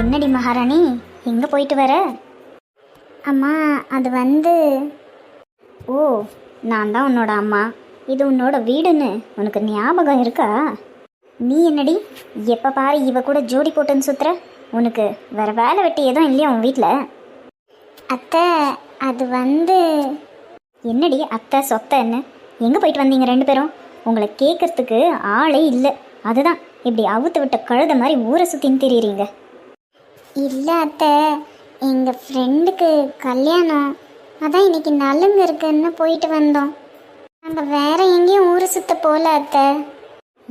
என்னடி மகாராணி? எங்கே போயிட்டு வர? அம்மா அது வந்து ஓ நான் தான் உன்னோட அம்மா. இது உன்னோட வீடுன்னு உனக்கு ஞாபகம் இருக்கா? நீ என்னடி? எப்போ பாரு இவ கூட ஜோடி போட்டுன்னு சுத்துற. உனக்கு வேற வேலை வெட்டி எதுவும் இல்லையா உன் வீட்டில் அத்தை அது வந்து என்னடி அத்தை சொத்தன்னு? எங்கே போயிட்டு வந்தீங்க ரெண்டு பேரும்? உங்களை கேட்கறதுக்கு ஆளே இல்லை. அதுதான் இப்படி அவுத்து விட்ட கழுத மாதிரி ஊரை சுற்றின்னு தெரியுறீங்க. இல்லை அத்தை எங்கள் ஃப்ரெண்டுக்கு கல்யாணம். அதான் இன்னைக்கு நலுங்கு இருக்குன்னு போயிட்டு வந்தோம். நாங்கள் வேற எங்கேயும் ஊரை சுத்த போல அத்தை.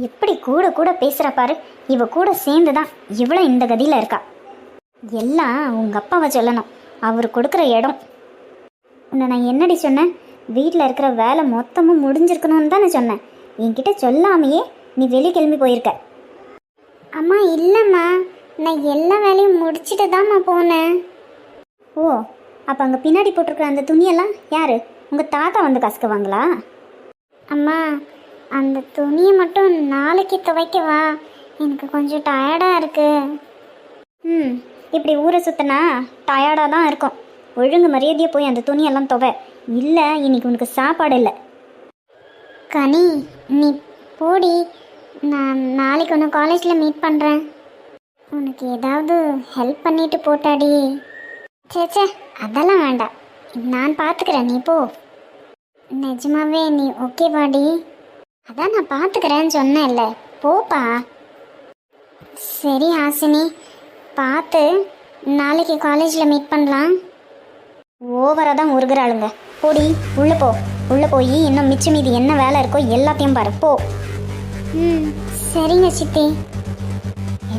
எப்படி கூட கூட பேசுகிற பாரு இவ கூட சேர்ந்து தான் இவ்வளோ இந்த கதியில் இருக்கா. எல்லாம் உங்கள் அப்பாவை சொல்லணும் அவர் கொடுக்குற இடம். உன்னை நான் என்னடி சொன்னேன்? வீட்டில் இருக்கிற வேலை மொத்தமும் முடிஞ்சிருக்கணும்னு தானே சொன்னேன். என்கிட்ட சொல்லாமையே நீ வெளி கிளம்பி போயிருக்க. அம்மா இல்லைம்மா. நான் எல்லா வேலையும் முடிச்சுட்டு தான்மா போனேன். ஓ அப்போ அங்கே பின்னாடி போட்டிருக்கிற அந்த துணியெல்லாம் யாரு? உங்கள் தாத்தா வந்து கசக்குவாங்களா? அம்மா அந்த துணியை மட்டும் நாளைக்கு துவைக்கவா எனக்கு கொஞ்சம் டயர்டாக இருக்கு. ம் இப்படி ஊரை சுத்தினா டயர்டாக தான் இருக்கும். ஒழுங்கு மரியாதையை போய் அந்த துணியெல்லாம் துவை. இல்லை இன்னைக்கு உனக்கு சாப்பாடு இல்லை. கனி நீ போடி. நான் நாளைக்கு உன்னை காலேஜில் மீட் பண்ணுறேன் உனக்கு ஏதாவது ஹெல்ப் பண்ணிட்டு போட்டாடி. சேச்சே அதெல்லாம் வேண்டாம். நான் பார்த்துக்கிறேன் நீ போ. நிஜமாவே நீ ஓகே பாடி அதான் நான் பார்த்துக்கிறேன்னு சொன்னேன்ல போப்பா. சரி ஹாசினி பார்த்து நாளைக்கு காலேஜில் மீட் பண்ணலாம். ஓவராக தான் உருகிறாளுங்க. போடி உள்ளே போ. உள்ளே போய் இன்னும் மிச்சம் மீதி என்ன வேலை இருக்கோ எல்லாத்தையும் பாரு போ. ம் சரிங்க சித்தி.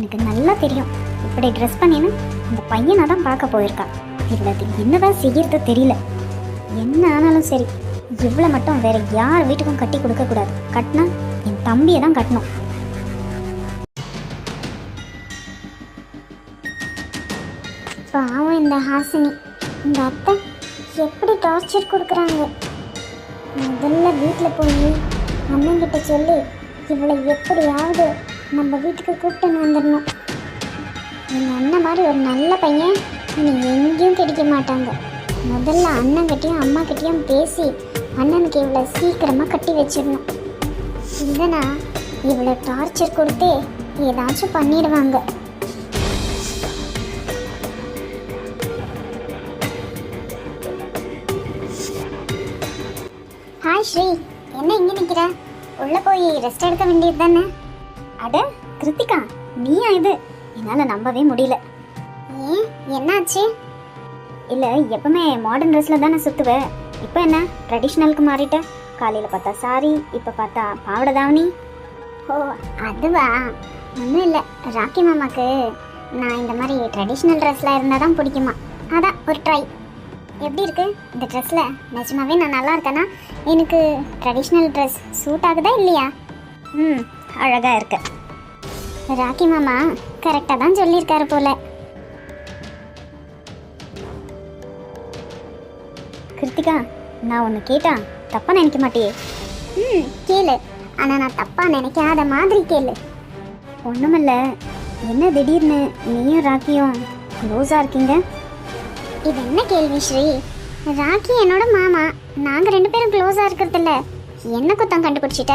எனக்கு நல்லா தெரியும். இப்படி ட்ரெஸ் பண்ணின்னு அந்த பையனை தான் பார்க்க போயிருக்கா. இதில் அது என்னதான் செய்யறது தெரியல. என்ன ஆனாலும் சரி இவ்வளோ மட்டும் வேற யார் வீட்டுக்கும் கட்டி கொடுக்கக்கூடாது கட்டினா என் தம்பியை தான் கட்டணும். பாவம் இந்த ஹாசினி. இந்த அத்தை எப்படி டார்ச்சர் கொடுக்குறாங்க. முதல்ல வீட்டில் போய் அண்ணன்கிட்ட சொல்லி இவளை எப்படியாவது நம்ம வீட்டுக்கு கூப்பிட்டு வந்துடணும். எங்கள் அண்ணன் மாதிரி ஒரு நல்ல பையன் இனி எங்கேயும் கிடைக்க மாட்டாங்க. முதல்ல அண்ணன்கிட்டயும் அம்மாக்கிட்டேயும் பேசி அண்ணனுக்கு இவ்வளோ சீக்கிரமாக கட்டி வச்சிடணும். இல்லைனா இவ்வளோ டார்ச்சர் கொடுத்து ஏதாச்சும் பண்ணிடுவாங்க. ஹாய் ஸ்ரீ என்ன இங்கே நிற்கிற உள்ளே போய் ரெஸ்ட் எடுக்க வேண்டியது தானே அட கிருத்திகா நீயா இது? என்னால் நம்பவே முடியல. ஏன்? என்னாச்சு? இல்லை எப்பவுமே மாடர்ன் ட்ரெஸ்ஸில் தானே சுற்றுவேன் இப்போ என்ன? ட்ரெடிஷ்னலுக்கு மாறிட்ட. காலையில் பார்த்தா சாரி இப்போ பார்த்தா பாவாடை தாவணி. ஓ அதுவா? ஒன்றும் இல்லை. ராக்கி மாமாக்கு நான் இந்த மாதிரி ட்ரெடிஷ்னல் ட்ரெஸ்லாம் இருந்தால் தான் பிடிக்குமா? அதான் ஒரு ட்ரை எப்படி இருக்கு இந்த ட்ரெஸ்ஸில் நிஜமாவே நான் நல்லா இருக்கேனா? எனக்கு ட்ரெடிஷ்னல் ட்ரெஸ் சூட் ஆகுதா இல்லையா? ம் அழகாக இருக்கு. ராக்கி மாமா கரெக்டாக தான் சொல்லியிருக்காரு போல. கிருத்திகா நான் ஒன்று கேட்டா தப்பாக நினைக்க மாட்டியே? ம் கேளு. ஆனால் நான் தப்பாக நினைக்காத மாதிரி கேளு. ஒன்றுமில்ல என்ன திடீர்னு நீயும் ராக்கியும் க்ளோஸாக இருக்கீங்க? இது என்ன கேள்வி ஸ்ரீ? ராக்கி என்னோட மாமா. நாங்கள் ரெண்டு பேரும் க்ளோஸாக இருக்கிறதில்ல. என்ன குத்தம் கண்டுபிடிச்சிட்ட?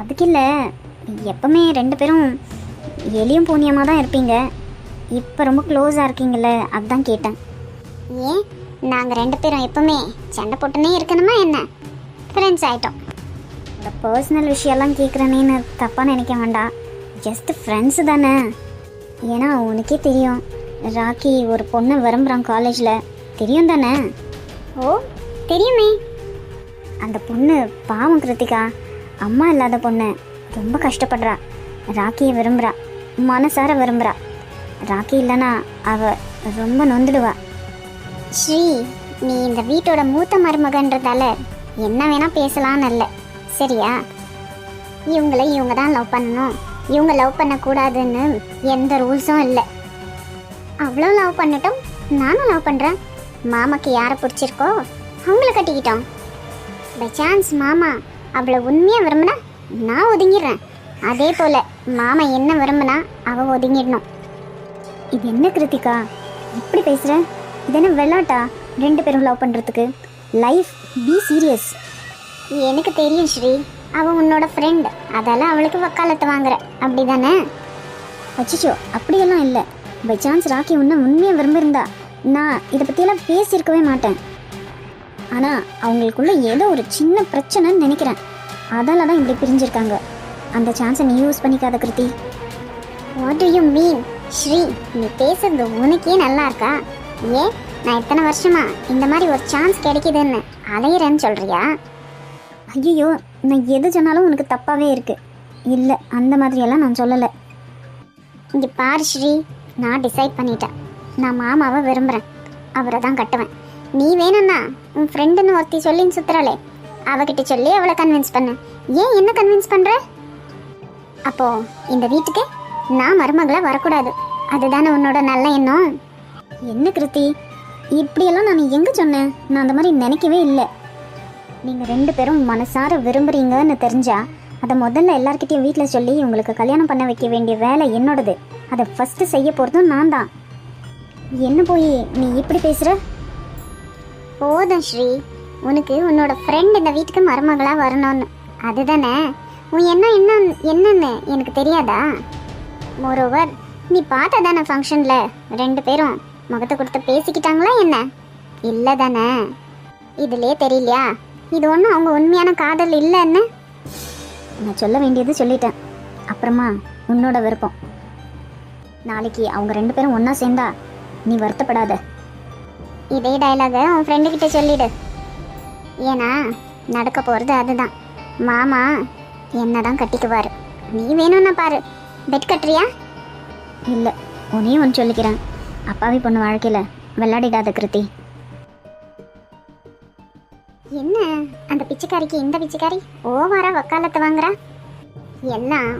அதுக்கு இல்லை எப்பவுமே ரெண்டு பேரும் எலியும் பூனியமாக தான் இருப்பீங்க. இப்போ ரொம்ப க்ளோஸாக இருக்கீங்கல்ல அதுதான் கேட்டேன். ஏன்? நாங்கள் ரெண்டு பேரும் எப்பவுமே சண்டை போட்டுனே இருக்கணுமா என்ன? ஃப்ரெண்ட்ஸ் ஆகிட்டோம் இந்த பர்சனல் விஷயம்லாம் கேட்குறேனேன்னு தப்பாக நினைக்க வேண்டாம். ஜஸ்ட் ஃப்ரெண்ட்ஸு தானே. ஏன்னா உனக்கே தெரியும். ராக்கி ஒரு பொண்ணை விரும்புகிறான் காலேஜில் தெரியும் தானே? ஓ தெரியுமே. அந்த பொண்ணு பாவம் கிருத்திகா. அம்மா இல்லாத பொண்ணு. ரொம்ப கஷ்டப்படுறா. ராக்கியை விரும்புகிறா மனசார விரும்புகிறா ராக்கி இல்லைன்னா அவ ரொம்ப நொந்துடுவா. ஸ்ரீ நீ இந்த வீட்டோட மூத்த மருமகன்றதால என்ன வேணால் பேசலாம்னு இல்லை சரியா? இவங்கள இவங்க தான் லவ் பண்ணணும். இவங்க லவ் பண்ணக்கூடாதுன்னு எந்த ரூல்ஸும் இல்லை. அவ்வளோ லவ் பண்ணட்டும். நானும் லவ் பண்ணுறேன் மாமாக்கு யாரை பிடிச்சிருக்கோ அவங்கள கட்டிக்கிட்டோம். பை சான்ஸ் மாமா அவளை உண்மையாக விரும்பினா நான் ஒதுங்கிடுறேன். அதே போல் மாமா என்ன விரும்பினா அவள் ஒதுங்கிடணும். இது என்ன கிருத்திகா? இப்படி பேசுகிற இது என்ன விளாட்டா ரெண்டு பேரும் லவ் பண்ணுறதுக்கு லைஃப் பி சீரியஸ் எனக்கு தெரியும் ஸ்ரீ. அவள் உன்னோட ஃப்ரெண்ட் அதெல்லாம் அவளுக்கு வக்காலத்தை வாங்குற. அப்படி தானே அச்சிச்சோ அப்படியெல்லாம் இல்லை. பை சான்ஸ் ராக்கி உன்னை உண்மையாக விரும்பியிருந்தா நான் இதை பற்றியெல்லாம் பேசியிருக்கவே மாட்டேன். ஆனால் அவங்களுக்குள்ள ஏதோ ஒரு சின்ன பிரச்சனைன்னு நினைக்கிறேன். அதால தான் இப்படி பிரிஞ்சிருக்காங்க. அந்த சான்ஸை நீ use பண்ணிக்காத Kriti. What do you mean Sri நீ பேசுறது உனக்கே நல்லா இருக்கா? ஏன் நான் எத்தனை வருஷமா இந்த மாதிரி ஒரு சான்ஸ் கிடைக்குதுன்னு அலையிறேன்னு சொல்றியா? ஐயோ நான் எது சொன்னாலும் உனக்கு தப்பாகவே இருக்கு. இல்லை அந்த மாதிரியெல்லாம் நான் சொல்லலை. இங்கே பாரு ஸ்ரீ நான் டிசைட் பண்ணிட்டேன். நான் மாமாவை விரும்புகிறேன் அவரை தான் கட்டுவேன். நீ வேணும்னா உன் ஃப்ரெண்டுன்னு ஒருத்தி சொல்லின்னு சுத்துறாளே. அவகிட்ட சொல்லி அவளை கன்வின்ஸ் பண்ண. ஏன் என்ன கன்வின்ஸ் பண்ணுற அப்போ இந்த வீட்டுக்கு நான் மருமகளை வரக்கூடாது. அதுதானே உன்னோட நல்ல எண்ணம்? என்ன கிருத்தி? இப்படியெல்லாம் நான் எங்கே சொன்னேன்? நான் அந்த மாதிரி நினைக்கவே இல்லை. நீங்கள் ரெண்டு பேரும் மனசார விரும்புறீங்கன்னு தெரிஞ்சா அதை முதல்ல எல்லாருக்கிட்டையும் வீட்டில் சொல்லி உங்களுக்கு கல்யாணம் பண்ண வைக்க வேண்டிய வேலை என்னோடது. அதை ஃபஸ்ட்டு செய்ய போகிறதும் நான் தான். என்ன போய் நீ இப்படி பேசுகிற போதும் ஸ்ரீ. உனக்கு உன்னோட ஃப்ரெண்ட் இந்த வீட்டுக்கு மருமகளாக வரணும்னு. அதுதானே? உன் என்ன என்ன என்னன்னு எனக்கு தெரியாதா? மோரோவர் நீ பார்த்த தானே ஃபங்க்ஷனில் ரெண்டு பேரும் முகத்தை கொடுத்து பேசிக்கிட்டாங்களா என்ன? இல்லை தானே இதுலே தெரியலையா? இது ஒன்றும் அவங்க உண்மையான காதல் இல்லைன்னு? நான் சொல்ல வேண்டியது சொல்லிட்டேன். அப்புறமா உன்னோட விருப்பம். நாளைக்கு அவங்க ரெண்டு பேரும் ஒன்றா சேர்ந்தா நீ வருத்தப்படாத. இதே டைலாக உன் ஃப்ரெண்டு கிட்ட சொல்லிடு. ஏன்னா நடக்க போகிறது அதுதான். மாமா என்ன தான் கட்டிக்குவார். நீ வேணும்னா பாரு. பெட் கட்டுறியா? இல்லை உன்னையும் ஒன்று சொல்லிக்கிறேன். அப்பாவி பொண்ணு வாழ்க்கையில் விளையாடிடாத கிருத்தி. என்ன? அந்த பிச்சைக்காரிக்கு இந்த பிச்சைக்காரி? ஓவரா வக்காலத்தை வாங்குறா? எல்லாம்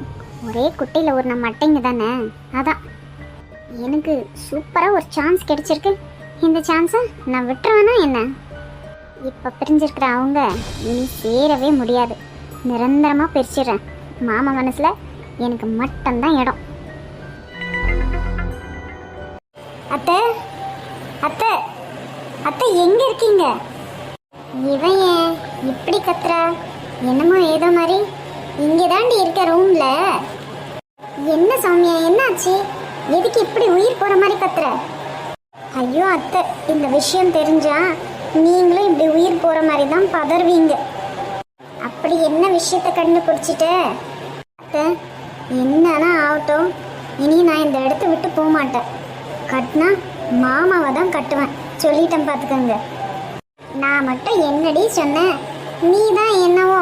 ஒரே குட்டையில் ஒரு நம்ம மட்டைங்க தானே? அதான். எனக்கு சூப்பராக ஒரு சான்ஸ் கிடைச்சிருக்கு. இந்த சான்ஸை நான் விட்டுருவேனா என்ன? இப்போ பிரிஞ்சிருக்கிற அவங்க இனி சேரவே முடியாது. நிரந்தரமாக பிரிச்சிடுறேன். மாமா மனசில் எனக்கு மட்டும்தான் இடம். அத்தை அத்தை அத்தை எங்கே இருக்கீங்க? இவன் ஏன் இப்படி கத்துறா? என்னமோ ஏதோ மாதிரி. இங்கே தாண்டி இருக்க ரூமில் என்ன சௌமியா என்னாச்சு? எதுக்கு இப்படி உயிர் போகிற மாதிரி கத்துற? ஐயோ அத்தை இந்த விஷயம் தெரிஞ்சா நீங்களும் போகிற போற மாதிரி தான் பதறுவீங்க. அப்படி என்ன விஷயத்தை கண்டுபிடிச்சிட்ட அத்தை என்னன்னா ஆகட்டும். இனி நான் இந்த இடத்த விட்டு போக மாட்டேன். கட்டினா மாமாவை தான் கட்டுவேன். சொல்லிட்டேன் பார்த்துக்கோங்க நான் மட்டும் என்னடி சொன்னேன்? நீ தான் என்னவோ?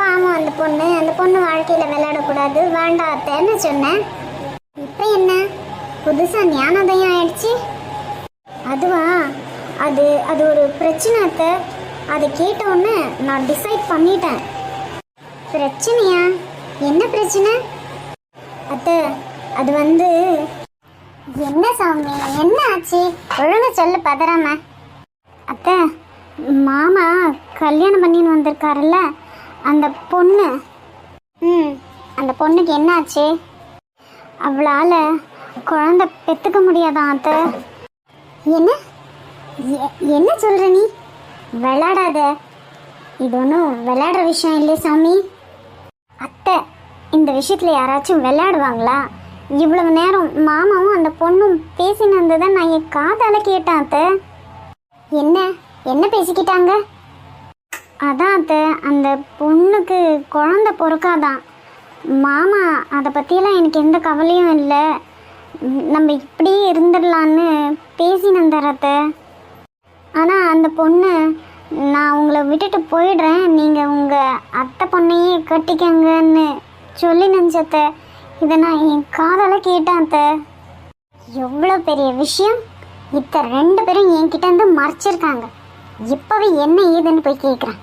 பாவம் அந்த பொண்ணு அந்த பொண்ணு வாழ்க்கையில் விளையாடக்கூடாது. வேண்டாத்தேன்னு சொன்னேன். இப்போ என்ன? புதுசாக ஞானோதயம் ஆயிடுச்சு? அதுவா? அது அது ஒரு பிரச்சனைத்தை அதை கேட்ட உடனே நான் டிசைட் பண்ணிட்டேன். பிரச்சனையா? என்ன பிரச்சனை? அத்தை அது வந்து என்ன சாமி என்ன ஆச்சு? ஒழுங்கா சொல்லு பதறாம. அத்தை மாமா கல்யாணம் பண்ணின்னு வந்திருக்காருல்ல அந்த பொண்ணு. ம் அந்த பொண்ணுக்கு என்ன ஆச்சு? அவளால் குழந்தை பெற்றுக்க முடியாதான் அத்தை? என்ன? எ- என்ன சொல்கிற நீ? விளையாடாத. இது ஒன்றும் விளையாடுற விஷயம் இல்லையே சாமி. அத்தை இந்த விஷயத்தில் யாராச்சும் விளையாடுவாங்களா? இவ்வளவு நேரம் மாமாவும் அந்த பொண்ணும் பேசினு இருந்ததை நான் என் காதால கேட்டேன் அத்தை. என்ன? என்ன பேசிக்கிட்டாங்க? அதான் அத்தை. அந்த பொண்ணுக்கு குழந்த பிறக்காதான். மாமா அதை பற்றியெல்லாம் எனக்கு எந்த கவலையும் இல்லை. நம்ம இப்படியே இருந்துடலான்னு பேசினந்தரத்தை ஆனால் அந்த பொண்ணு நான் உங்களை விட்டுட்டு போயிடுறேன். நீங்கள் உங்கள் அத்தை பொண்ணையே கட்டிக்கங்கன்னு சொல்லி நினச்சத்த இதை நான் என் காதால் கேட்டேன் அத்தை. எவ்வளோ பெரிய விஷயம்? இத்த ரெண்டு பேரும் என்கிட்ட இருந்து மறைச்சிருக்காங்க. இப்போவே என்ன ஏதுன்னு போய் கேட்குறேன்